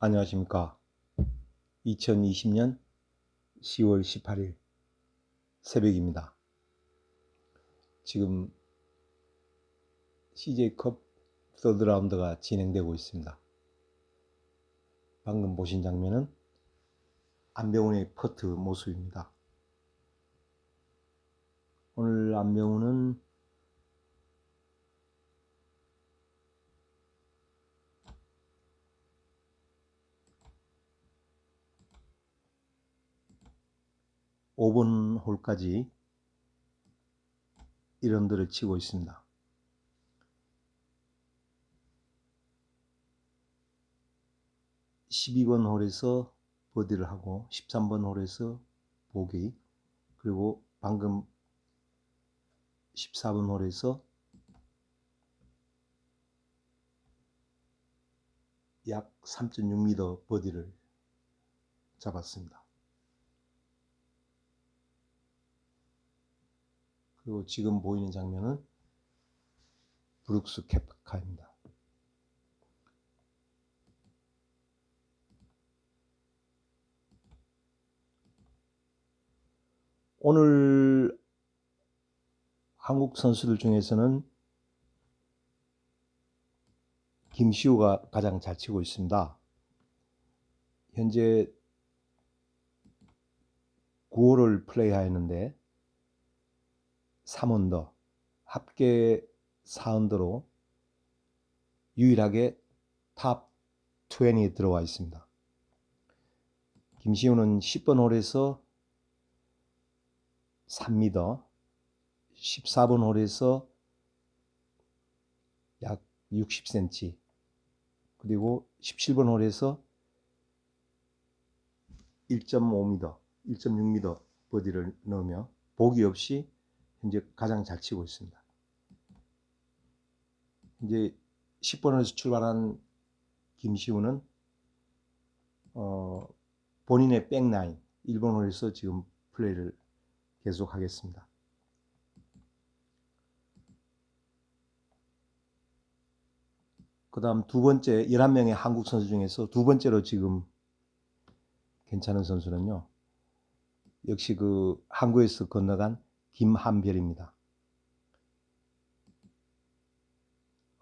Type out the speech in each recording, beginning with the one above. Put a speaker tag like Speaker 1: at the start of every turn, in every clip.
Speaker 1: 안녕하십니까. 2020년 10월 18일 새벽입니다. 지금 CJ컵 서드 라운드가 진행되고 있습니다. 방금 보신 장면은 안병훈의 퍼트 모습입니다. 오늘 안병훈은 오번 홀까지 이런들을 치고 있습니다. 십이 번 홀에서 버디를 하고 13번 홀에서 보기 그리고 방금 14번 홀에서 약 3.6m 버디를 잡았습니다. 그리고 지금 보이는 장면은 브룩스 케프카입니다. 오늘 한국 선수들 중에서는 김시우가 가장 잘 치고 있습니다. 현재 9호를 플레이하였는데 3언더 합계 4언더로 유일하게 탑 20에 들어와 있습니다. 김시우는 10번 홀에서 3m, 14번 홀에서 약 60cm, 그리고 17번 홀에서 1.5m, 1.6m 버디를 넣으며 보기 없이 현재 가장 잘 치고 있습니다. 이제 10번에서 출발한 김시우는 어, 본인의 백라인 1번 홀에서 지금 플레이를 계속하겠습니다. 그 다음 두 번째 11명의 한국 선수 중에서 두 번째로 지금 괜찮은 선수는요. 역시 그 한국에서 건너간 김한별입니다.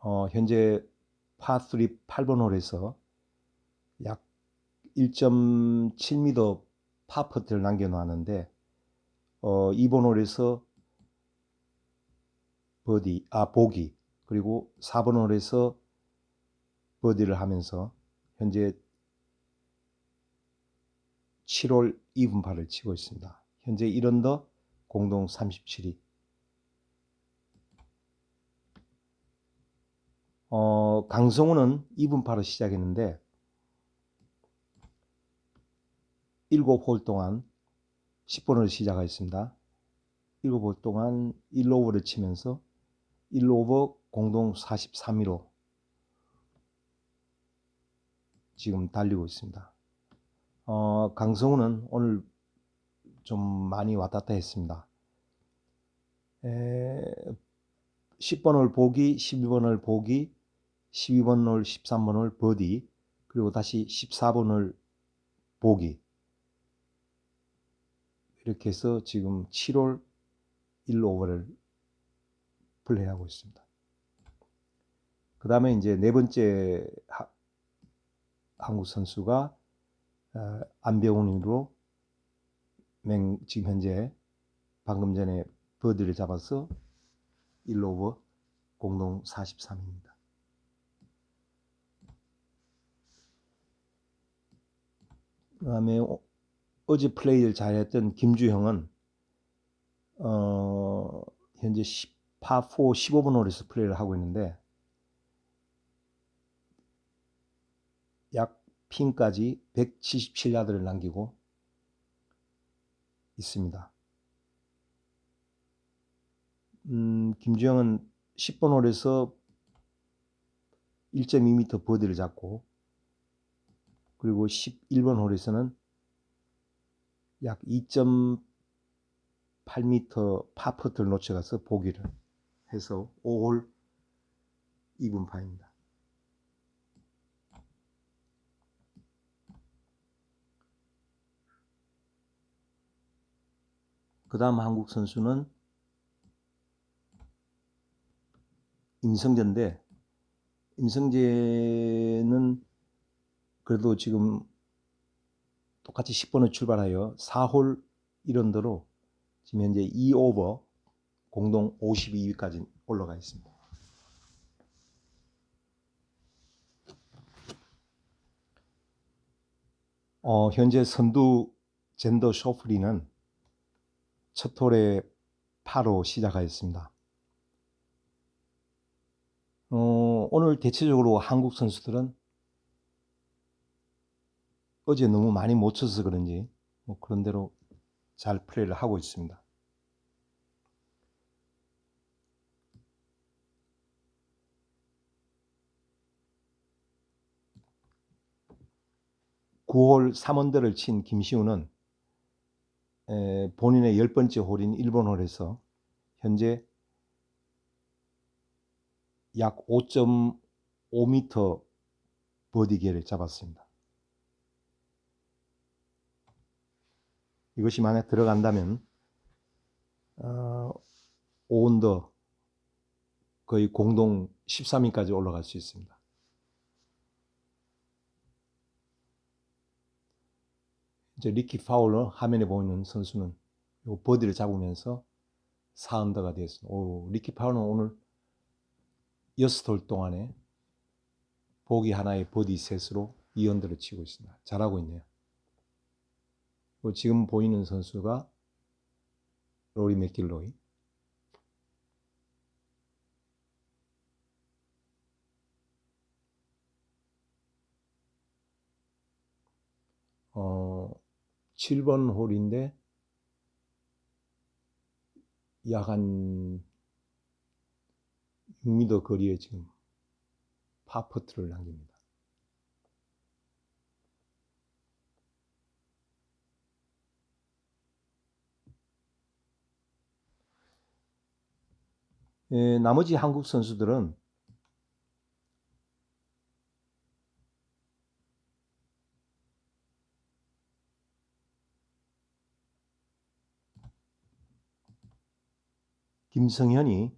Speaker 1: 어, 현재 파3 8번 홀에서 약 1.7m 파퍼트를 남겨놓았는데 어, 2번 홀에서 버디, 아 보기 그리고 4번 홀에서 버디를 하면서 현재 7홀 2분파를 치고 있습니다. 현재 1언더 공동 37위. 어, 강성우는 2분파로 시작했는데 7홀 동안 10번을 시작하였습니다. 7홀 동안 1오버를 치면서 1오버 공동 43위로 지금 달리고 있습니다. 어, 강성우는 오늘 좀 많이 왔다 갔다 했습니다. 에, 10번을 보기, 12번을 보기, 12번을 13번을 버디, 그리고 다시 14번을 보기. 이렇게 해서 지금 7월 1오버를 플레이하고 있습니다. 그 다음에 이제 네 번째 하, 한국 선수가 어, 안병훈으로 맹, 지금 현재 방금 전에 버디를 잡아서 1오버 공동 43입니다. 그 다음에 어제 플레이를 잘했던 김주형은 어, 현재 10 파 4 15번 홀에서 플레이를 하고 있는데 약 핀까지 177야드를 남기고 있습니다. 음, 김주영은 10번 홀에서 1.2m 버디를 잡고 그리고 11번 홀에서는 약 2.8m 파퍼트를 놓쳐가서 보기를 해서 5홀 2분 파입니다. 그 다음 한국 선수는 임성재인데 임성재는 그래도 지금 똑같이 10번을 출발하여 4홀 1언더로 지금 현재 2오버 공동 52위까지 올라가 있습니다. 어, 현재 선두 젠더 쇼프리는 첫 홀에 8호 시작하였습니다. 어, 오늘 대체적으로 한국 선수들은 어제 너무 많이 못 쳐서 그런지 뭐 그런 대로 잘 플레이를 하고 있습니다. 구홀 3원대를 친 김시우는 에, 본인의 열 번째 홀인 1번 홀에서 현재 약 5.5m 버디 기회를 잡았습니다. 이것이 만약 들어간다면 어, 5언더 거의 공동 13위까지 올라갈 수 있습니다. 이제 리키 파울러 화면에 보이는 선수는 요 버디를 잡으면서 4언더가 되었습니다. 오, 리키 파울러는 오늘 6홀 동안에 보기 하나의 버디 셋으로 2언더를 치고 있습니다. 잘하고 있네요. 지금 보이는 선수가 로리 맥길로이. 어, 7번 홀인데 약한 6m 거리에 지금 파퍼트를 남깁니다. 예, 나머지 한국 선수들은 김성현이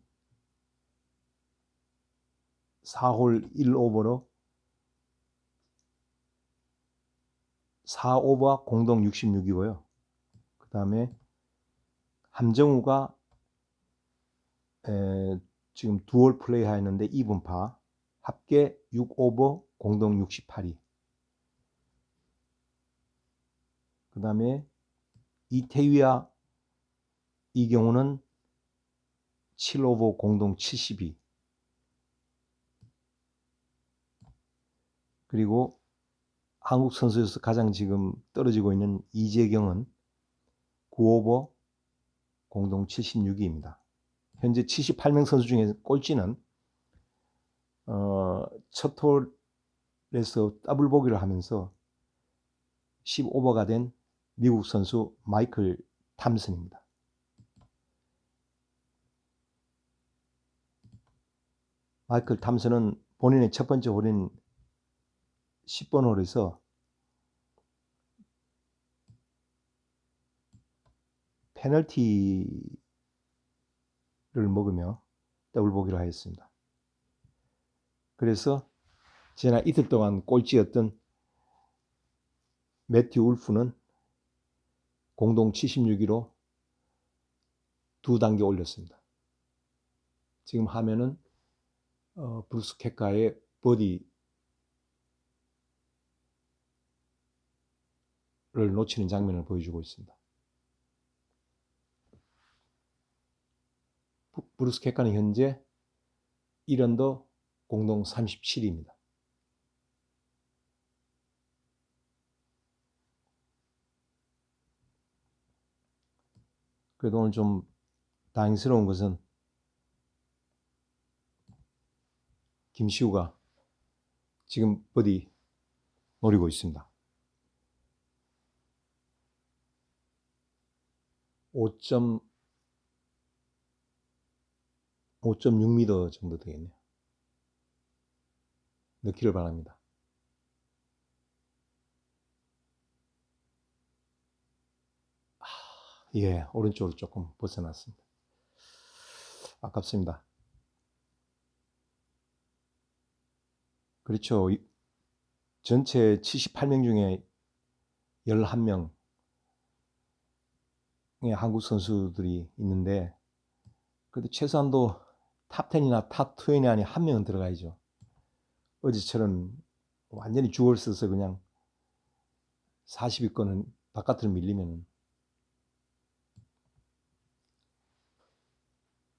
Speaker 1: 4홀 1오버로 4오버 공동 66이고요. 그 다음에 함정우가 에, 지금 두홀 플레이 하였는데 2분파 합계 6오버 공동 68위. 그 다음에 이태위와 이 경우는 7오버 공동 72. 그리고 한국 선수에서 가장 지금 떨어지고 있는 이재경은 9오버 공동 76위입니다. 현재 78명 선수 중에 꼴찌는 어, 첫 홀에서 더블 보기를 하면서 15오버가 된 미국 선수 마이클 탐슨입니다. 마이클 탐슨은 본인의 첫 번째 홀인 10번 홀에서 페널티를 먹으며 더블 보기를 하였습니다. 그래서 지난 이틀 동안 꼴찌였던 매튜 울프는 공동 76위로 두 단계 올렸습니다. 지금 화면은 어, 브루스 케카의 버디 놓치는 장면을 보여주고 있습니다. 브루스 케카는 현재 1언더 공동 37위입니다. 그래도 오늘 좀 다행스러운 것은 김시우가 지금 버디 노리고 있습니다. 5점 5.6m 정도 되겠네요. 넣기를 바랍니다. 아, 예, 오른쪽으로 조금 벗어났습니다. 아깝습니다. 그렇죠. 이- 전체 78명 중에 11명의 한국 선수들이 있는데, 그래도 최소한도 탑10이나 탑20 안에 한 명은 들어가야죠. 어제처럼 완전히 죽을 써서 그냥 40위권은 바깥으로 밀리면은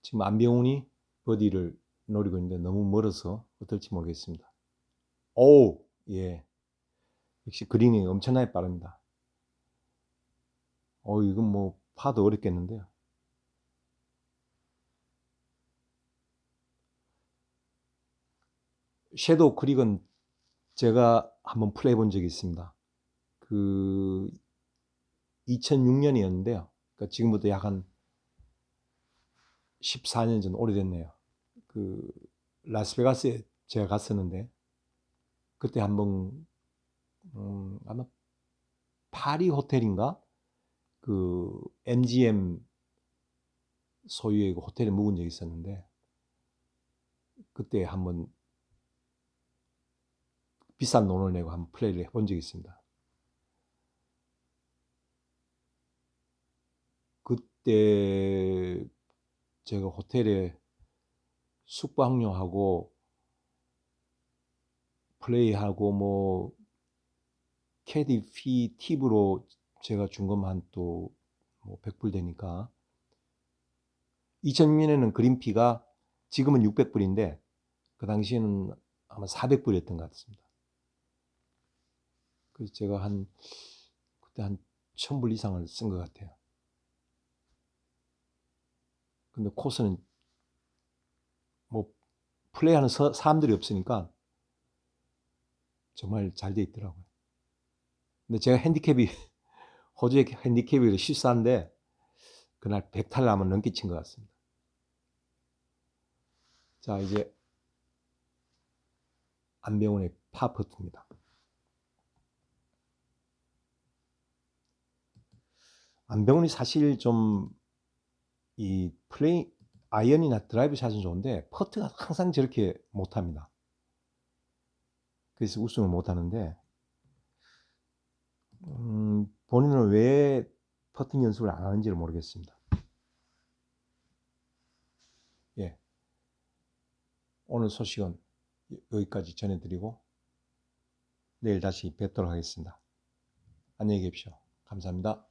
Speaker 1: 지금 안병훈이 버디를 노리고 있는데 너무 멀어서 어떨지 모르겠습니다. 오, 예. 역시 그린이 엄청나게 빠릅니다. 어, 이건 뭐 파도 어렵겠는데요. 섀도우 크릭은 제가 한번 플레이 본 적이 있습니다. 그 2006년이었는데요. 그러니까 지금부터 약 한 14년 전 오래됐네요. 그 라스베가스에 제가 갔었는데 그때 한번 음, 아마 파리 호텔인가 그 MGM 소유의 그 호텔에 묵은 적이 있었는데 그때 한번 비싼 돈을 내고 한번 플레이를 해본 적이 있습니다. 그때 제가 호텔에 숙박료하고 플레이하고 뭐 캐디 피 팁으로 제가 준 것만 또 뭐 100불 되니까 2006년에는 그린피가 지금은 600불인데 그 당시에는 아마 400불이었던 것 같습니다. 그래서 제가 한 그때 한 1000불 이상을 쓴 것 같아요. 근데 코스는 뭐 플레이하는 서- 사람들이 없으니까 정말 잘 돼 있더라고요. 근데 제가 핸디캡이 호주의 핸디캡이 실수한데 그날 100탈 남은 넘게 친 것 같습니다. 자 이제 안병훈의 파퍼트입니다. 안병훈이 사실 좀 이 플레이 아이언이나 드라이브 샷은 좋은데 퍼트가 항상 저렇게 못합니다. 그래서 우승을 못하는데 음, 본인은 왜 퍼팅 연습을 안 하는지를 모르겠습니다. 예. 오늘 소식은 여기까지 전해드리고 내일 다시 뵙도록 하겠습니다. 안녕히 계십시오. 감사합니다.